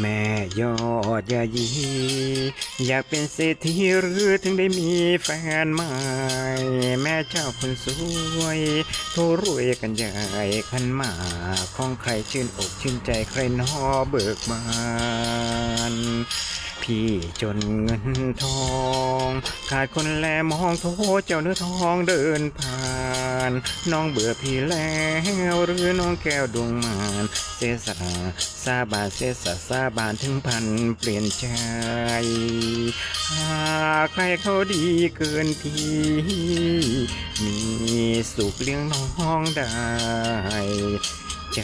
แม่ยอดยายี อยากเป็นเศรษฐีหรือถึงได้มีแฟนใหม่ แม่เจ้าคนสวยโทรรวยกันใหญ่ขันหมาของใครชื่นอกชื่นใจใครนอเบิกบานพี่จนเงินทอง ขาดคนแลมองโทเจ้าเนื้อทองเดินผ่าน น้องเบื่อพี่แล้วหรือน้องแก้วดวงมานเสสละสาบานเสสละสาบานถึงพันเปลี่ยนใจหากใครเขาดีเกินพี่มีสุขเลี้ยงน้องได้ ใจ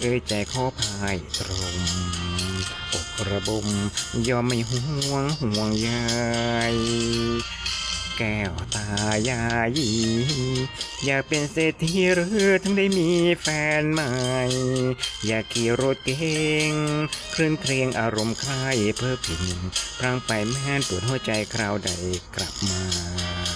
เอ้ยใจขอพายตรงอกระบมยอมไม่ห่วงห่วงใย แก้วตายายอยากเป็นเศรษฐีหรือทั้งได้มีแฟนใหม่ อยากขี่รถเก่งคลื่นเครงอารมณ์ใครเพื่อผินพรางไปแม่นปวดหัวใจคราวใดกลับมา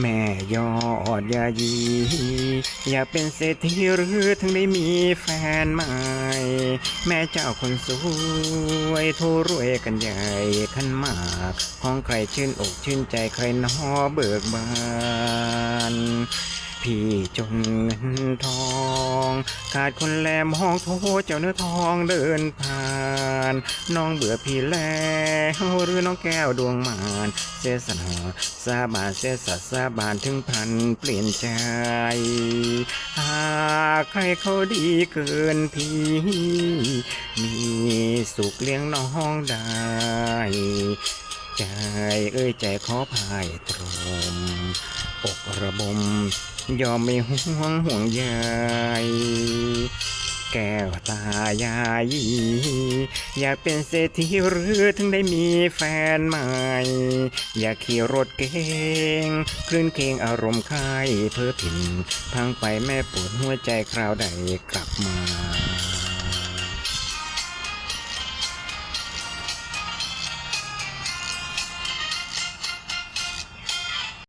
แม่ยอดยายี อยากเป็นเศรษฐีหรือถึงได้มีแฟนใหม่ แม่เจ้าคนสวยโทรรวยกันใหญ่ขันมาก ของใครชื่นอกชื่นใจใครนอเบิกบาน พี่จนเงินทอง ขาดคนแลมหองโทเจ้าเนื้อทองเดินผ่าน น้องเบื่อพี่แล้วหรือน้องแก้วดวงมานเสสนาสาบานเสสัตย์สาบานถึงพันเปลี่ยนใจ หากใครเขาดีเกินพี่ มีสุขเลี้ยงน้องได้ ใจ เอ้ยใจขอพายตรมอกระบม ยอมไม่ห่วงห่วงใยแก้วตายายอยากเป็นเศรษฐีหรือถึงได้มีแฟนใหม่ อยากขี่รถเก๋งคลื่นเคงอารมณ์คายเพื่อผินพังไปแม่ปวดหัวใจคราวใดกลับมา